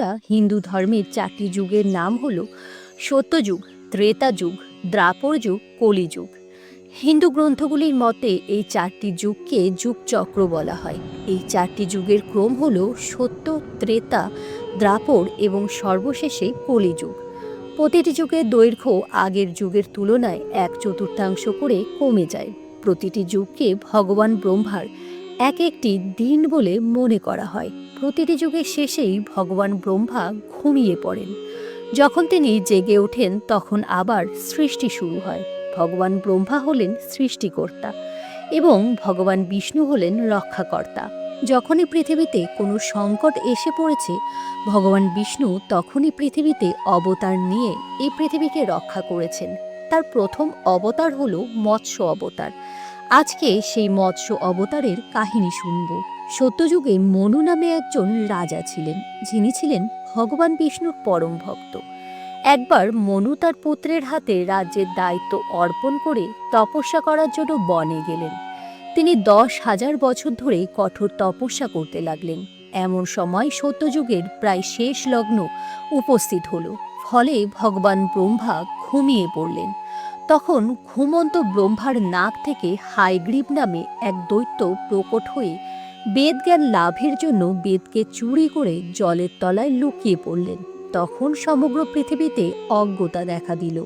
বন্ধুরা, হিন্দু ধর্মের চারটি যুগের নাম হল সত্যযুগ ত্রেতা যুগ, দ্রাপর যুগ কলিযুগ হিন্দু গ্রন্থগুলির মতে এই চারটি যুগকে যুগচক্র বলা হয়। এই চারটি যুগের ক্রম হল সত্য, ত্রেতা, দ্রাপর এবং সর্বশেষে কলিযুগ প্রতিটি যুগের দৈর্ঘ্য আগের যুগের তুলনায় এক চতুর্থাংশ করে কমে যায়। প্রতিটি যুগকে ভগবান ব্রহ্মার এক একটি দিন বলে মনে করা হয়। প্রতিটি যুগের শেষেই ভগবান ব্রহ্মা ঘুমিয়ে পড়েন। যখন তিনি জেগে ওঠেন, তখন আবার সৃষ্টি শুরু হয়। ভগবান ব্রহ্মা হলেন সৃষ্টিকর্তা এবং ভগবান বিষ্ণু হলেন রক্ষাকর্তা। যখনই পৃথিবীতে কোনো সংকট এসে পড়েছে, ভগবান বিষ্ণু তখনই পৃথিবীতে অবতার নিয়ে এই পৃথিবীকে রক্ষা করেছেন। তার প্রথম অবতার হল মৎস্য অবতার। আজকে সেই মৎস্য অবতারের কাহিনী শুনব। সত্যযুগে মনু নামে একজন রাজা ছিলেন, যিনি ছিলেন ভগবান বিষ্ণুর পরম ভক্ত। একবার মনু তার পুত্রের হাতে রাজ্যের দায়িত্ব অর্পণ করে তপস্যা করার জন্য বনে গেলেন। তিনি দশ হাজার বছর ধরে কঠোর তপস্যা করতে লাগলেন। এমন সময় সত্যযুগের প্রায় শেষ লগ্ন উপস্থিত হলো, ফলে ভগবান ব্রহ্মা ঘুমিয়ে পড়লেন। তখন ঘুমন্ত ব্রহ্মার নাক থেকে হাইগ্রীব নামে এক দৈত্য প্রকট হয়ে বেদজ্ঞান লাভের জন্য বেদকে চুরি করে জলের তলায় লুকিয়ে পড়লেন। তখন সমগ্র পৃথিবীতে অজ্ঞতা দেখা দিল।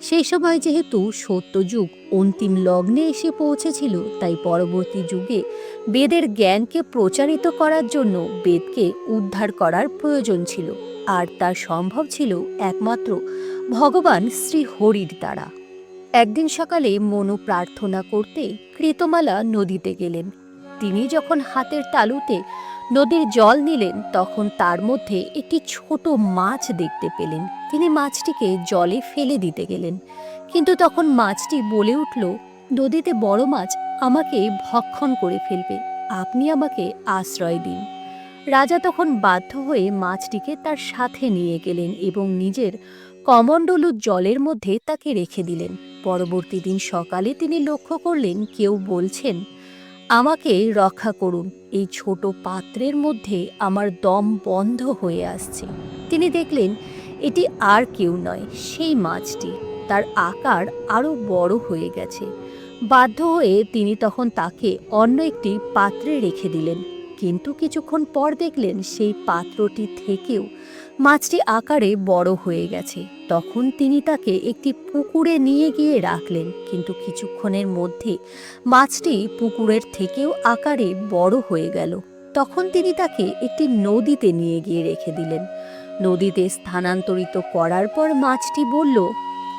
সেই সময় যেহেতু সত্যযুগ অন্তিম লগ্নে এসে পৌঁছেছিল, তাই পরবর্তী যুগে বেদের জ্ঞানকে প্রচারিত করার জন্য বেদকে উদ্ধার করার প্রয়োজন ছিল। আর তা সম্ভব ছিল একমাত্র ভগবান শ্রী হরির দ্বারা। একদিন সকালে মনু প্রার্থনা করতে কৃতমালা নদীতে গেলেন। তিনি যখন হাতের তালুতে নদীর জল নিলেন, তখন তার মধ্যে একটি ছোট মাছ দেখতে পেলেন। তিনি মাছটিকে জলে ফেলে দিতে গেলেন। কিন্তু তখন মাছটি বলে উঠল, নদীতে বড় মাছ আমাকে ভক্ষণ করে ফেলবে। আপনি আমাকে আশ্রয় দিন। রাজা তখন বাধ্য হয়ে মাছটিকে তার সাথে নিয়ে গেলেন এবং নিজের কমণ্ডলু জলের মধ্যে তাকে রেখে দিলেন। পরবর্তী দিন সকালে তিনি লক্ষ্য করলেন, কেউ বলছেন আমাকে রক্ষা করুন। এই ছোট পাত্রের মধ্যে আমার দম বন্ধ হয়ে আসছে। তিনি দেখলেন, এটি আর কেউ নয়, সেই মাছটি। তার আকার আরও বড় হয়ে গেছে। বাধ্য হয়ে তিনি তখন তাকে অন্য একটি পাত্রে রেখে দিলেন। কিন্তু কিছুক্ষণ পর দেখলেন, সেই পাত্রটি থেকেও মাছটি আকারে বড় হয়ে গেছে। তখন তিনি তাকে একটি পুকুরে নিয়ে গিয়ে রাখলেন, কিন্তু কিছুক্ষণের মধ্যে মাছটি পুকুরের থেকেও আকারে বড় হয়ে গেল। তখন তিনি তাকে একটি নদীতে নিয়ে গিয়ে রেখে দিলেন। নদীতে স্থানান্তরিত করার পর মাছটি বলল,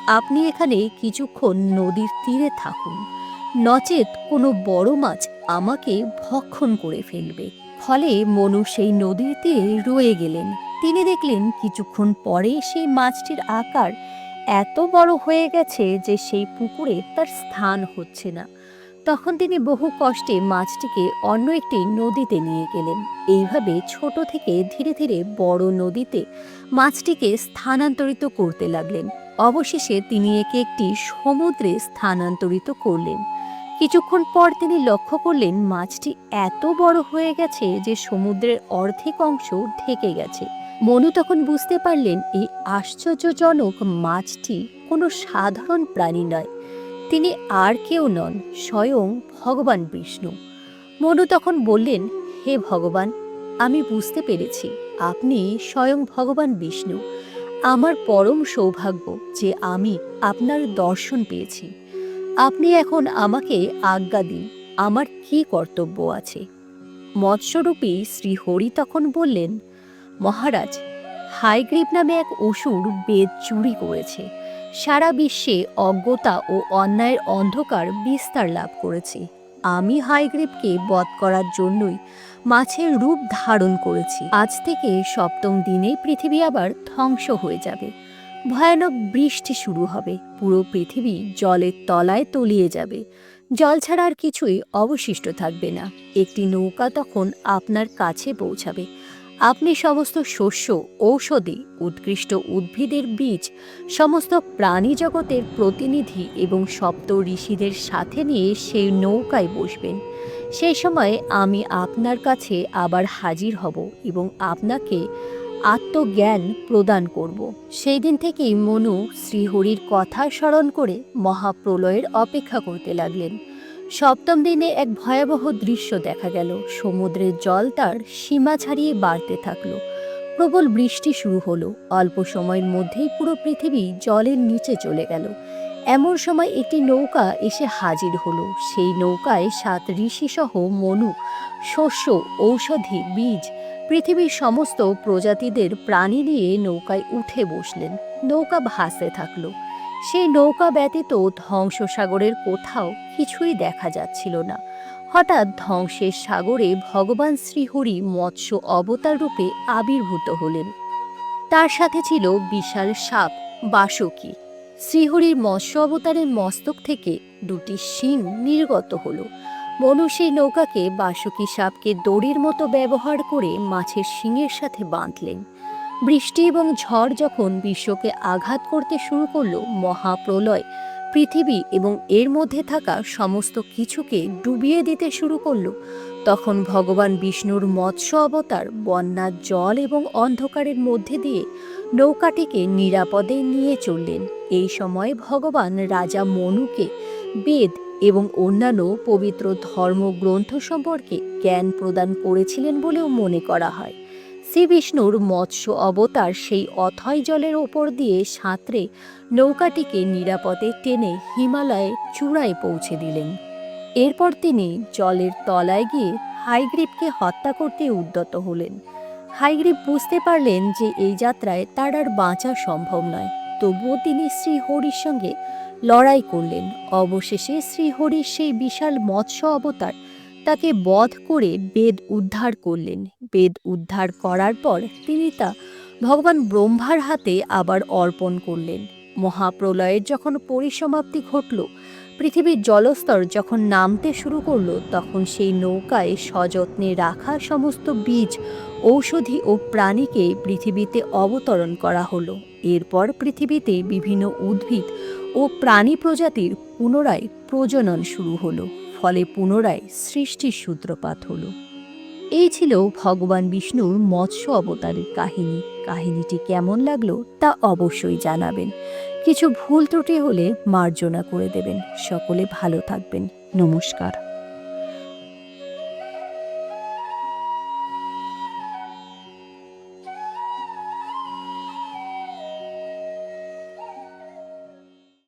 আপনি এখানে কিছুক্ষণ নদীর তীরে থাকুন। নচেত কোনো বড় মাছ আমাকে ভক্ষণ করে ফেলবে। ফলে মনু সেই নদীর তীরে রয়ে গেলেন। তিনি দেখলেন কিছুক্ষণ পরে সেই মাছটির আকার এত বড় হয়ে গেছে যে সেই পুকুরে তার স্থান হচ্ছে না। তখন তিনি বহু কষ্টে মাছটিকে অন্য একটি নদীতে নিয়ে গেলেন। এইভাবে ছোট থেকে ধীরে ধীরে বড় নদীতে মাছটিকে স্থানান্তরিত করতে লাগলেন। অবশেষে তিনি একে একটি সমুদ্রে স্থানান্তরিত করলেন। কিছুক্ষণ পর তিনি লক্ষ্য করলেন মাছটি এত বড় হয়ে গেছে যে সমুদ্রের অর্ধেক অংশ ঢেকে গেছে। মনু তখন বুঝতে পারলেন, এই আশ্চর্যজনক মাছটি কোনো সাধারণ প্রাণী নয়। তিনি আর কেউ নন, স্বয়ং ভগবান বিষ্ণু। মনু তখন বললেন, হে ভগবান, আমি বুঝতে পেরেছি, আপনি স্বয়ং ভগবান বিষ্ণু। আমার পরম সৌভাগ্য যে আমি আপনার দর্শন পেয়েছি। আপনি এখন আমাকে আজ্ঞা দিন, আমার কি কর্তব্য আছে? মৎস্যরূপী শ্রীহরি তখন বললেন মহারাজ হাইগ্রীব নামে এক অসুর বেদ চুরি করেছে। সারা বিশ্বে অজ্ঞতা ও অন্যায়ের অন্ধকার বিস্তার লাভ করেছে। আমি হাইগ্রীবকে বধ করার জন্যই মাছের রূপ ধারণ করেছি। আজ থেকে সপ্তম দিনে পৃথিবী আবার ধ্বংস হয়ে যাবে। ভয়ানক বৃষ্টি শুরু হবে। পুরো পৃথিবী জলের তলায় তলিয়ে যাবে। জল ছাড়া আর কিছুই অবশিষ্ট থাকবে না। একটি নৌকা তখন আপনার কাছে পৌঁছাবে। আপনি সমস্ত শস্য, ঔষধি, উৎকৃষ্ট উদ্ভিদের বীজ, সমস্ত প্রাণী জগতের প্রতিনিধি এবং সপ্ত ঋষিদের সাথে নিয়ে সেই নৌকায় বসবেন। সেই সময় আমি আপনার কাছে আবার হাজির হব এবং আপনাকে আত্মজ্ঞান প্রদান করব। সেই দিন থেকেই মনু শ্রীহরির কথা স্মরণ করে মহাপ্রলয়ের অপেক্ষা করতে লাগলেন। সপ্তম দিনে এক ভয়াবহ দৃশ্য দেখা গেল। সমুদ্রের জল তার সীমা ছাড়িয়ে বাড়তে থাকল। প্রবল বৃষ্টি শুরু হলো। অল্প সময়ের মধ্যেই পুরো পৃথিবী জলের নিচে চলে গেল। এমন সময় একটি নৌকা এসে হাজির হলো। সেই নৌকায় সাত ঋষিসহ মনু, শস্য, ঔষধি, বীজ, পৃথিবীর সমস্ত প্রজাতিদের প্রাণী নিয়ে নৌকায় উঠে বসলেন। নৌকা ভাসতে থাকল। সেই নৌকা ব্যতীত ধ্বংসসাগরের কোথাও কিছুই দেখা যাচ্ছিল না। হঠাৎ ধ্বংসের সাগরে ভগবান শ্রীহরি মৎস্য অবতার রূপে আবির্ভূত হলেন। তার সাথে ছিল বিশাল সাপ, বাসকি। শ্রীহরির মৎস্য অবতারের মস্তক থেকে দুটি শিং নির্গত হলো। মনু নৌকাকে বাসকি সাপকে দড়ির মতো ব্যবহার করে মাছের শিংয়ের সাথে বাঁধলেন। বৃষ্টি এবং ঝড় যখন বিশ্বকে আঘাত করতে শুরু করল মহাপ্রলয়, পৃথিবী এবং এর মধ্যে থাকা সমস্ত কিছুকে ডুবিয়ে দিতে শুরু করল, তখন ভগবান বিষ্ণুর মৎস্য অবতার বন্যার জল এবং অন্ধকারের মধ্যে দিয়ে নৌকাটিকে নিরাপদে নিয়ে চললেন। এই সময় ভগবান রাজা মনুকে বেদ এবং অন্যান্য পবিত্র ধর্মগ্রন্থ সম্পর্কে জ্ঞান প্রদান করেছিলেন বলেও মনে করা হয়। শ্রী বিষ্ণুর মৎস্য অবতার সেই অথয় জলের ওপর দিয়ে সাঁতরে নৌকাটিকে নিরাপদে টেনে হিমালয়ে চূড়ায় পৌঁছে দিলেন। এরপর তিনি জলের তলায় গিয়ে হাইগ্রিপকে হত্যা করতে উদ্যত হলেন। হাইগ্রিপ বুঝতে পারলেন যে এই যাত্রায় তার আর বাঁচা সম্ভব নয়। তবুও তিনি শ্রীহরির সঙ্গে লড়াই করলেন। অবশেষে শ্রীহরির সেই বিশাল মৎস্য অবতার তাকে বধ করে বেদ উদ্ধার করলেন। বেদ উদ্ধার করার পর তিনি তা ভগবান ব্রহ্মার হাতে আবার অর্পণ করলেন। মহাপ্রলয়ের যখন পরিসমাপ্তি ঘটল, পৃথিবীর জলস্তর যখন নামতে শুরু করল, তখন সেই নৌকায় সযত্নে রাখা সমস্ত বীজ, ঔষধি ও প্রাণীকে পৃথিবীতে অবতরণ করা হলো। এরপর পৃথিবীতে বিভিন্ন উদ্ভিদ ও প্রাণী প্রজাতির পুনরায় প্রজনন শুরু হলো। ফলে পুনরায় সৃষ্টির সূত্রপাত হল। এই ছিল ভগবান বিষ্ণুর মৎস্য অবতারের কাহিনী। কাহিনীটি কেমন লাগল তা অবশ্যই জানাবেন। কিছু ভুল ত্রুটি হলে মার্জনা করে দেবেন। সকলে ভালো থাকবেন। নমস্কার।